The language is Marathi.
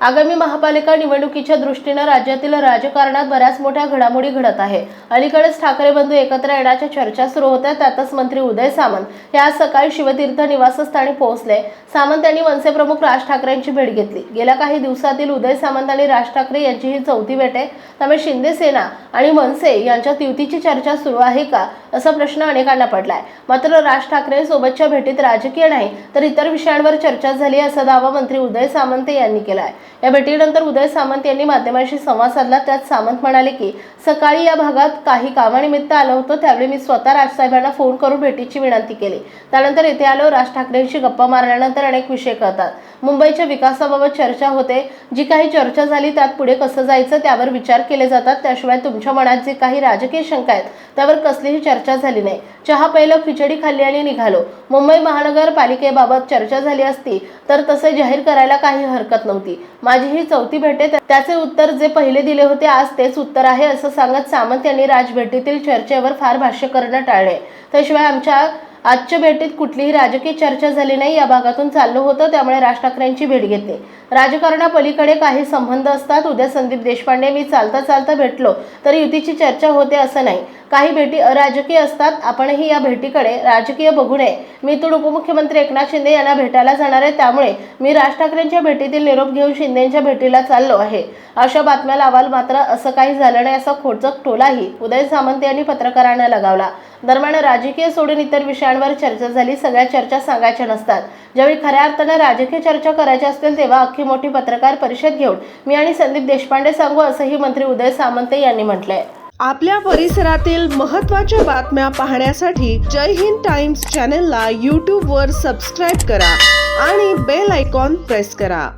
आगामी महापालिका निवडणुकीच्या दृष्टीनं राज्यातील राजकारणात बऱ्याच मोठ्या घडामोडी घडत आहे. अलीकडेच ठाकरे बंधू एकत्र येण्याच्या चर्चा सुरू होत्या त्यातच मंत्री उदय सामंत हे आज सकाळी शिवतीर्थ निवासस्थानी पोहोचले. सामंत यांनी मनसे प्रमुख राज ठाकरेंची भेट घेतली. गेल्या काही दिवसातील उदय सामंत आणि राज ठाकरे यांची ही चौथी भेट आहे. त्यामुळे शिंदे सेना आणि मनसे यांच्यात युतीची चर्चा सुरू आहे का असा प्रश्न अनेकांना पडलाय. मात्र राज ठाकरे सोबतच्या भेटीत राजकीय नाही तर इतर विषयांवर चर्चा झाली असा दावा मंत्री उदय सामंत यांनी केला आहे या भेटीनंतर उदय सामंत यांनी माध्यमांशी संवाद साधला. त्यात सामंत म्हणाले की सकाळी या भागात काही कामानिमित्त आलो होतो त्यावेळी मी स्वतः राजसाहेबांना फोन करून भेटीची विनंती केली. त्यानंतर येथे आलो राज ठाकरेंशी गप्पा मारल्यानंतर अनेक विषय कळतात. मुंबईच्या विकासाबाबत चर्चा होते. जी काही चर्चा झाली त्यात पुढे कसं जायचं त्यावर विचार केले जातात. त्याशिवाय तुमच्या मनात जे काही राजकीय शंका आहेत त्यावर कसलीही चर्चा झाली नाही. चहा पहिलं खिचडी खाल्ली आणि निघालो. मुंबई महानगरपालिकेबाबत चर्चा झाली असती तर तसे जाहीर करायला काही हरकत नव्हती. माझी ही चौथी भेट आहे. त्याचे उत्तर जे पहिले दिले होते आज तेच उत्तर आहे असं सांगत सामंत यांनी राजभेटीतील चर्चेवर फार भाष्य करणं टाळले त्याशिवाय आमच्या आजच्या भेटीत कुठलीही राजकीय चर्चा झाली नाही या भागातून चाललो होतं त्यामुळे राज ठाकरेंची भेट घेतली राजकारणापलीकडे काही संबंध असतात. उद्या संदीप देशपांडे मी चालता चालता भेटलो तर युतीची चर्चा होते असं नाही. काही भेटी अराजकीय असतात. आपणही या भेटीकडे राजकीय बघू नये. मी तर उपमुख्यमंत्री एकनाथ शिंदे यांना भेटायला जाणार आहे. त्यामुळे मी राज ठाकरेंच्या भेटीतील निरोप घेऊन शिंदेच्या भेटीला चाललो आहे. अशा बातम्या लावाल मात्र असं काही झालं नाही असा खोचक टोलाही उदय सामंत यांनी पत्रकारांना लगावला. दरम्यान राजकीय सोडून इतर विषयांवर चर्चा झाली. सगळ्या चर्चा सांगायच्या नसतात. ज्यावेळी खऱ्या अर्थानं राजकीय चर्चा करायच्या असतील तेव्हा अख्खी मोठी पत्रकार परिषद घेऊन मी आणि संदीप देशपांडे सांगू असंही मंत्री उदय सामंत यांनी म्हटलंय. आपल्या परिसरातील महत्त्वाच्या बातम्या पाहण्यासाठी जय हिंद टाइम्स चॅनलला यूट्यूबवर सबस्क्राईब करा आणि बेल आयकॉन प्रेस करा.